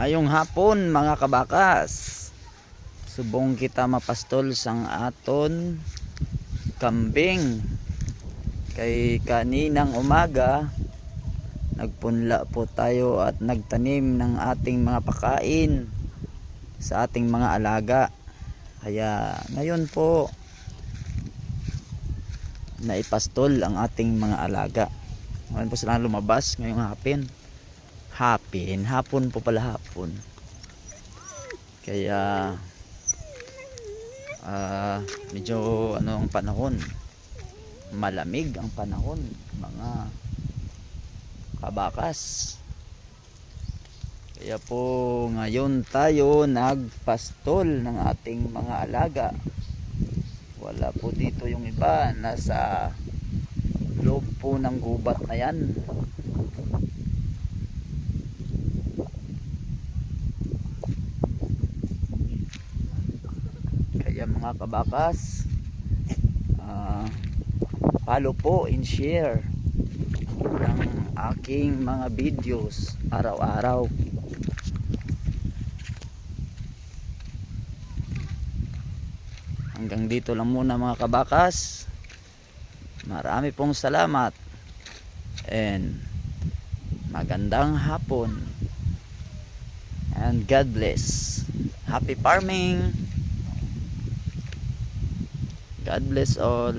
Maayong hapon mga kabakas. Subong kita mapastol sang aton kambing. Kay kaninang umaga nagpunla po tayo at nagtanim ng ating mga pakain sa ating mga alaga. Kaya ngayon po naipastol ang ating mga alaga. Ngayon po sila lumabas ngayong hapin. Hapin, hapon po pala hapon. Kaya ah medyo ano ang panahon. Malamig ang panahon, mga kabakas. Kaya po ngayon tayo nagpastol ng ating mga alaga. Wala po dito yung iba, nasa loob po ng gubat na yan. Kaya mga kabakas, ah, follow po and share ng aking mga videos araw-araw. Hanggang dito lang muna mga kabakas. Marami pong salamat. And magandang hapon. And God bless. Happy farming. God bless all.